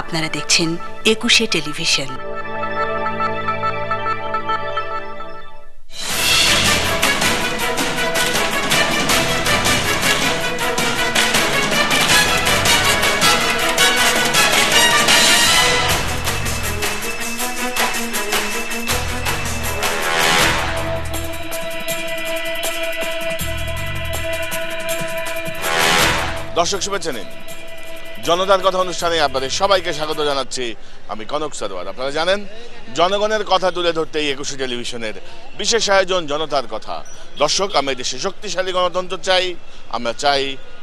আপনারা দেখছেন একুশে টেলিভিশন। দর্শক শুভেচ্ছা নিন। জনতার কথা অনুষ্ঠানে আপনাদের সবাইকে স্বাগত জানাচ্ছি আমি কনক সরোয়ার আপনারা জানেন, জনগণের কথা তুলে ধরতে এই একুশে টেলিভিশনের বিশেষ আয়োজন জনতার কথা। দর্শক এই দেশে শক্তিশালী গণতন্ত্র চাই, আমরা চাই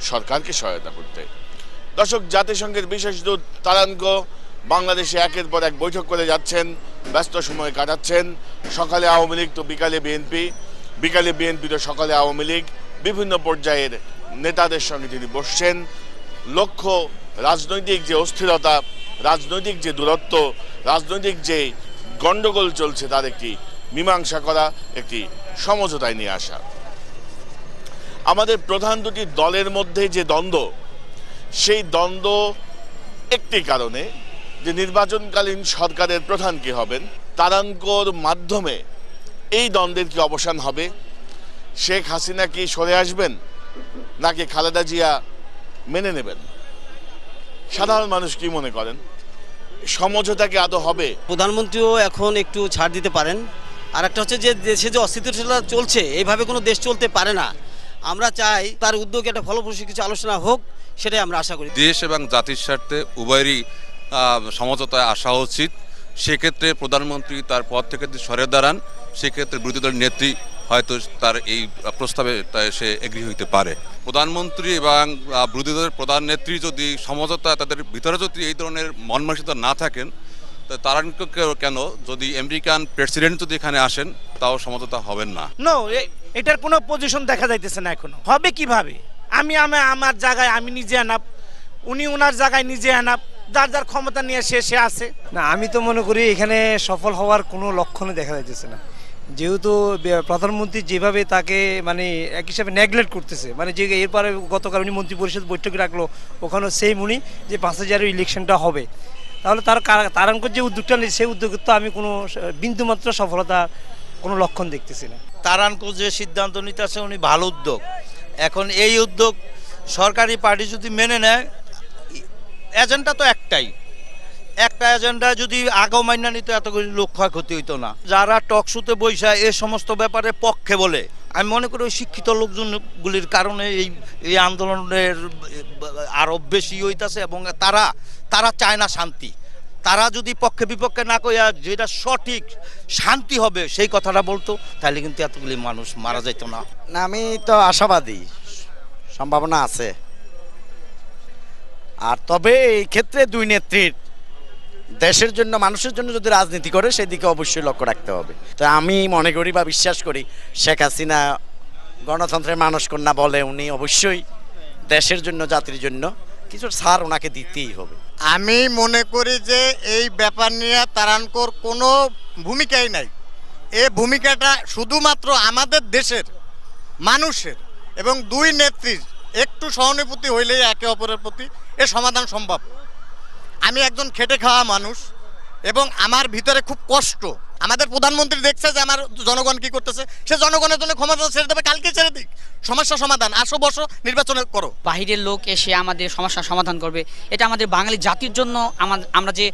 সরকারকে সহায়তা করতে। দর্শক, জাতিসংঘের বিশেষ দূত তারানকো বাংলাদেশে একের পর এক বৈঠক করে যাচ্ছেন, ব্যস্ত সময় কাটাচ্ছেন। সকালে আওয়ামী লীগ, তো বিকালে বিএনপি। বিকালে বিএনপি তো সকালে আওয়ামী লীগ। বিভিন্ন পর্যায়ের নেতাদের সঙ্গে তিনি বসছেন। লক্ষ্য রাজনৈতিক যে অস্থিরতা, রাজনৈতিক যে দূরত্ব, রাজনৈতিক যে গণ্ডগোল চলছে তার একটি মীমাংসা করা, একটি সমঝোতায় নিয়ে আসা। আমাদের প্রধান দুটি দলের মধ্যে যে দ্বন্দ্ব, সেই দ্বন্দ্ব একটি কারণে যে নির্বাচনকালীন সরকারের প্রধান কি হবেন, তারাঙ্কর মাধ্যমে এই দ্বন্দ্বের কি অবসান হবে? শেখ হাসিনা কি সরে আসবেন, নাকি খালেদা জিয়া মেনে নেবেন? সাধারণ মানুষ কি মনে করেন? সমঝোতা কি আদৌ হবে? প্রধানমন্ত্রীও এখন একটু ছাড় দিতে পারেন। আর একটা হচ্ছে যে দেশে যে অস্থিতিশীলতা চলছে এইভাবে কোনো দেশ চলতে পারে না। আমরা চাই তার উদ্যোগে একটা ফলপ্রসূ কিছু আলোচনা হোক সেটাই আমরা আশা করি। দেশ এবং জাতির স্বার্থে উভয়েরই সমঝোতায় আসা উচিত। সেক্ষেত্রে প্রধানমন্ত্রী তার পদ থেকে সরে দাঁড়ান সেক্ষেত্রে বিরোধী দলের নেত্রী হয়তো তার এই প্রস্তাবে সে এগ্রি হইতে পারে। প্রধানমন্ত্রী এবং বিরোধী দলের প্রধান নেত্রী যদি সমঝোতা তাদের ভিতরে যদি এই ধরনের মনমানসিকতা না থাকেন তা তারা কেন? যদি আমেরিকান প্রেসিডেন্ট যদি এখানে আসেন তাও সমঝোতা হবেন না। নো এটার কোনো পজিশন দেখা যাইতেছে না এখনও। হবে কীভাবে? আমি আমি আমার জায়গায় আমি নিজে আনাপ উনি ওনার জায়গায় নিজে আনাপ যার যার ক্ষমতা নিয়ে সে সে আছে। না আমি তো মনে করি এখানে সফল হওয়ার কোনো লক্ষণই দেখা যাইতেছে না। যেহেতু প্রধানমন্ত্রী যেভাবে তাকে মানে এক হিসাবে নেগলেক্ট করতেছে মানে যে এরপরে গতকাল উনি মন্ত্রী পরিষদ বৈঠক রাখল, ওখানেও সেম উনি, যে পাঁচ হাজারের ইলেকশনটা হবে। তাহলে তার কারা- তারাঙ্কর যে উদ্যোগটা নিয়েছে সেই উদ্যোগের তো আমি কোনো বিন্দুমাত্র সফলতা কোনো লক্ষণ দেখতেছি না। তারানকো যে সিদ্ধান্ত নিতেছে, উনি ভালো উদ্যোগ। এখন এই উদ্যোগ সরকারি পার্টি যদি মেনে নেয়, এজেন্ডা তো একটাই। একটা এজেন্ডা যদি আগেও মান্য নিত, এতগুলি লোক ক্ষয়ক্ষতি হইতো না। যারা টকশুতে বৈশা এ সমস্ত ব্যাপারে পক্ষে বলে। আমি মনে করি ওই শিক্ষিত লোকজনগুলির কারণে এই এই আন্দোলনের, আরও বেশি হইতাছে এবং তারা তারা চায় না শান্তি। তারা যদি পক্ষে বিপক্ষে না কইয়া যেটা সঠিক শান্তি হবে সেই কথাটা বলতো, তাহলে কিন্তু এতগুলি মানুষ মারা যেত না। না, আমি তো আশাবাদী। সম্ভাবনা আছে। আর তবে এই ক্ষেত্রে দুই নেত্রীর দেশের জন্য, মানুষের জন্য যদি রাজনীতি করে, সেদিকে অবশ্যই লক্ষ্য রাখতে হবে। তো আমি মনে করি বা বিশ্বাস করি, শেখ হাসিনা গণতন্ত্রের মানুষ কন্যা বলে উনি অবশ্যই দেশের জন্য, জাতির জন্য কিছু ছাড় ওনাকে দিতেই হবে। আমি মনে করি যে এই ব্যাপার নিয়ে তারানকোর কোনো ভূমিকাই নাই। এ ভূমিকাটা শুধুমাত্র আমাদের দেশের, মানুষের এবং দুই নেত্রীর একটু সহানুভূতি হইলেই একে অপরের প্রতি এ সমাধান সম্ভব। আমি একজন খেটে খাওয়া মানুষ এবং আমার ভিতরে খুব কষ্ট। আমাদের প্রধানমন্ত্রী দেখছে যে আমার জনগণ কি করতেছে, সে জনগণের জন্য ক্ষমতা ছেড়ে দেবে, কালকে ছেড়ে দিক। সমস্যা সমাধান, আসো বসো, নির্বাচন করো। বাহিরের লোক এসে আমাদের সমস্যা সমাধান করবে। এটা আমাদের বাঙালি জাতির জন্য, আমা- আমরা যে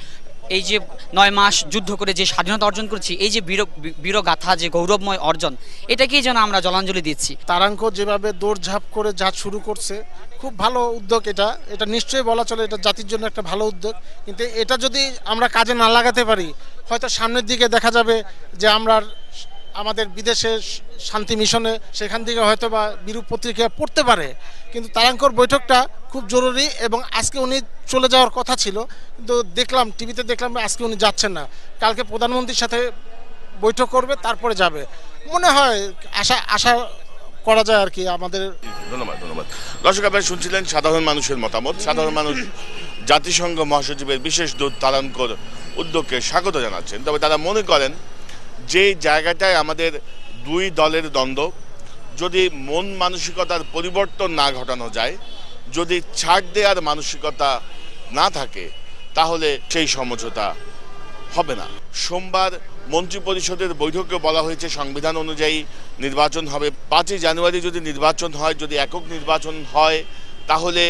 এই যে নয় মাস যুদ্ধ করে যে স্বাধীনতা অর্জন করেছি, এই যে বীর বীরগাথা যে গৌরবময় অর্জন, এটাকেই যেন আমরা জলাঞ্জলি দিচ্ছি। তারাঙ্ক যেভাবে দৌড়ঝাঁপ করে যা শুরু করছে, খুব ভালো উদ্যোগ এটা। এটা নিশ্চয়ই বলা চলে, এটা জাতির জন্য একটা ভালো উদ্যোগ। কিন্তু এটা যদি আমরা কাজে না লাগাতে পারি, হয়তো সামনের দিকে দেখা যাবে যে আমরা আমাদের বিদেশে শান্তি মিশনে সেখান থেকে হয়তো বা বিরূপ পত্রিকা পড়তে পারে। কিন্তু তারাঙ্কর বৈঠকটা খুব জরুরি এবং আজকে উনি চলে যাওয়ার কথা ছিল। কিন্তু দেখলাম, টিভিতে দেখলাম আজকে উনি যাচ্ছেন না। কালকে প্রধানমন্ত্রীর সাথে বৈঠক করবে, তারপরে যাবে। মনে হয় আশা আশা করা যায় আর কি আমাদের। ধন্যবাদ ধন্যবাদ। দর্শক, আপনারা শুনছিলেন সাধারণ মানুষের মতামত। সাধারণ মানুষ, জাতিসংঘ মহাসচিবের বিশেষ দূত তারানকর উদ্যোগকে স্বাগত জানাচ্ছেন। তবে তারা মনে করেন যে জায়গাটায় আমাদের দুই দলের দ্বন্দ্ব, যদি মন মানসিকতার পরিবর্তন না ঘটানো যায়, যদি ছাড় দেওয়ার মানসিকতা না থাকে, তাহলে সেই সমঝোতা হবে না। সোমবার মন্ত্রী পরিষদের বৈঠকে বলা হয়েছে, সংবিধান অনুযায়ী নির্বাচন হবে। পাঁচই জানুয়ারি যদি নির্বাচন হয়, যদি একক নির্বাচন হয়, তাহলে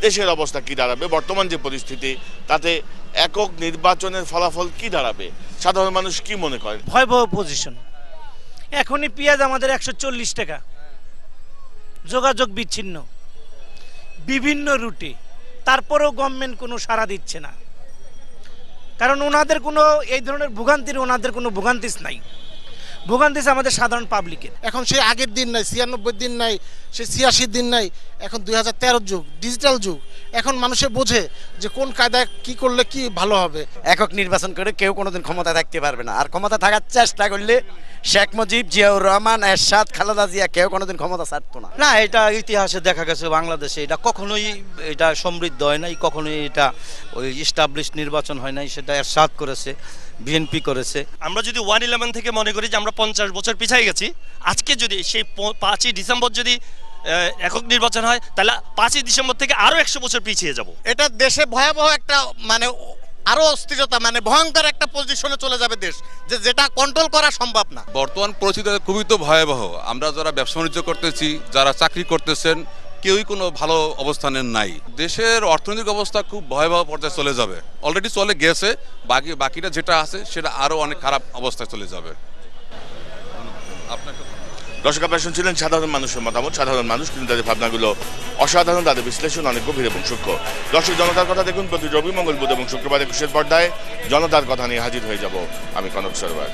দেশের অবস্থা কি দাঁড়াবে? বর্তমান যে পরিস্থিতি, তাতে একক নির্বাচনের ফলাফল কি দাঁড়াবে? সাধারণ মানুষ কি মনে করেন ভয়াবহ পজিশন এখনই পেঁয়াজ আমাদের একশো চল্লিশ টাকা। যোগাযোগ বিচ্ছিন্ন। বিভিন্ন রুটে। তারপরেও গভর্নমেন্ট কোনো সাড়া দিচ্ছে না। কারণ ওনাদের কোনো, এই ধরনের ভোগান্তির, ওনাদের কোনো ভোগান্তিস নাই। ভোগান্তিস আমাদের সাধারণ পাবলিকের। এখন সেই আগের দিন নাই ছিয়ানব্বই দিন নাই সেই ছিয়াশির দিন নাই এখন দুই হাজার তেরো যুগ ডিজিটাল যুগ। এখন মানুষে বোঝে যে কোন কায়দায় কি করলে কি ভালো হবে। একক নির্বাচন করে কেউ কোনোদিন ক্ষমতা থাকতে পারবে না। আর ক্ষমতা থাকার চেষ্টা করলে শেখ মুজিব জিয়াউর রহমান এরশাদ খালেদা জিয়া কেউ কোনোদিন ক্ষমতা ছাড়তো না। না এটা ইতিহাসে দেখা গেছে বাংলাদেশে। এটা কখনোই এটা সমৃদ্ধ হয় নাই কখনোই এটা ওই ইস্টাবলিশ নির্বাচন হয় নাই সেটা এরশাদ করেছে। বিএনপি করেছে। আমরা যদি ওয়ান ইলেভেন থেকে মনে করি যে আমরা পঞ্চাশ বছর পিছাই গেছি আজকে যদি সেই পাঁচই ডিসেম্বর যদি একক নির্বাচন হয় তাহলে পাঁচই ডিসেম্বর থেকে আরও একশো বছর পিছিয়ে যাব। এটা দেশে ভয়াবহ একটা মানে আরও অস্থিরতা মানে ভয়ঙ্কর একটা পজিশনে চলে যাবে দেশ যে যেটা কন্ট্রোল করা সম্ভব না। বর্তমান পরিস্থিতি খুবই তো ভয়াবহ। আমরা যারা ব্যবসা বাণিজ্য করতেছি যারা চাকরি করতেছেন কেউই কোনো ভালো অবস্থানে নাই। দেশের অর্থনৈতিক অবস্থা খুব ভয়াবহ পর্যায়ে চলে যাবে। অলরেডি চলে গেছে, বাকি, বাকিটা যেটা আছে, সেটা আরও অনেক খারাপ অবস্থায় চলে যাবে। আপনাকে দর্শক, আপনারা শুনছিলেন সাধারণ মানুষের মতামত। সাধারণ মানুষ কিন্তু তাদের ভাবনাগুলো অসাধারণ, তাদের বিশ্লেষণ অনেক গভীর এবং সূক্ষ্ম। দর্শক, জনতার কথা দেখুন, প্রতি রবি মঙ্গল বুধ এবং শুক্রবার একুশের পর্দায় জনতার কথা নিয়ে হাজির হয়ে যাব আমি কনক সরবার।